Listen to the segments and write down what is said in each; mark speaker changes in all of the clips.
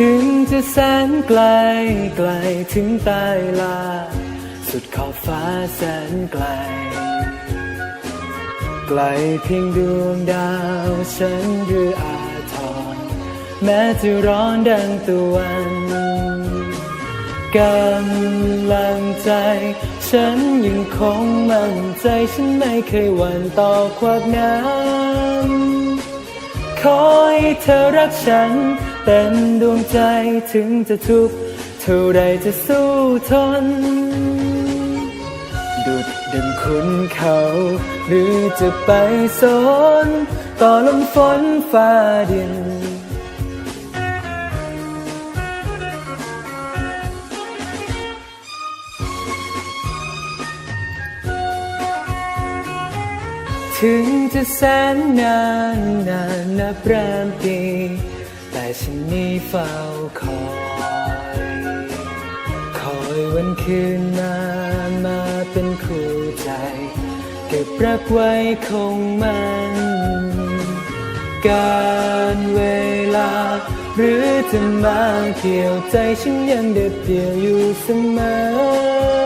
Speaker 1: ถึงจะแสนไกลไกลถึงใต้ลา สุดขอบฟ้าแสนไกล ไกลเพียงดวงดาวฉันหรืออาทร แม้จะร้อนดังตะวันกำลังใจ ฉันยังคงมั่นใจฉันไม่เคยหวั่นต่อความหงา ขอให้เธอรักฉันเป็นดวงใจถึงจะทุกข์เท่าไรจะสู้ทน ดุดดังคุณเขา หรือจะไปสน ต่อลมฝนฟ้าดิน ถึงจะแสนนานนานนับแรมปี แต่ฉันนี้เฝ้าคอย คอยวันคืนมามาเป็นคู่ใจ เก็บรักไว้คงมัน การเวลา หรือจะมาเกี่ยวใจฉันยังเด็ดเดี่ยวอยู่เสมอ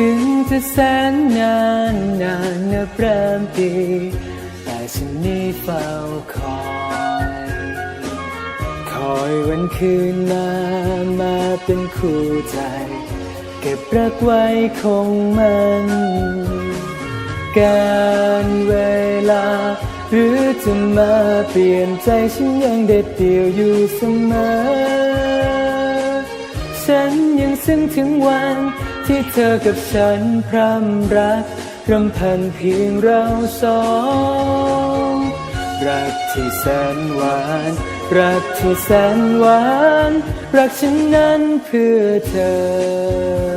Speaker 1: ถึงจะแสนนานนานนับแรมปีแต่ฉันนี้เฝ้าคอย คอยวันคืนมามาเป็นคู่ใจ เก็บรักไว้คงมัน การเวลา หรือจะมาเปลี่ยนใจฉันยังเด็ดเดี่ยวอยู่เสมอ ฉันยังซึ้งถึงวัน ที่เธอกับฉันพร่ำรักรำพันเพียงเราสองรักที่แสนหวาน รักที่แสนหวาน รักฉันนั้นเพื่อเธอ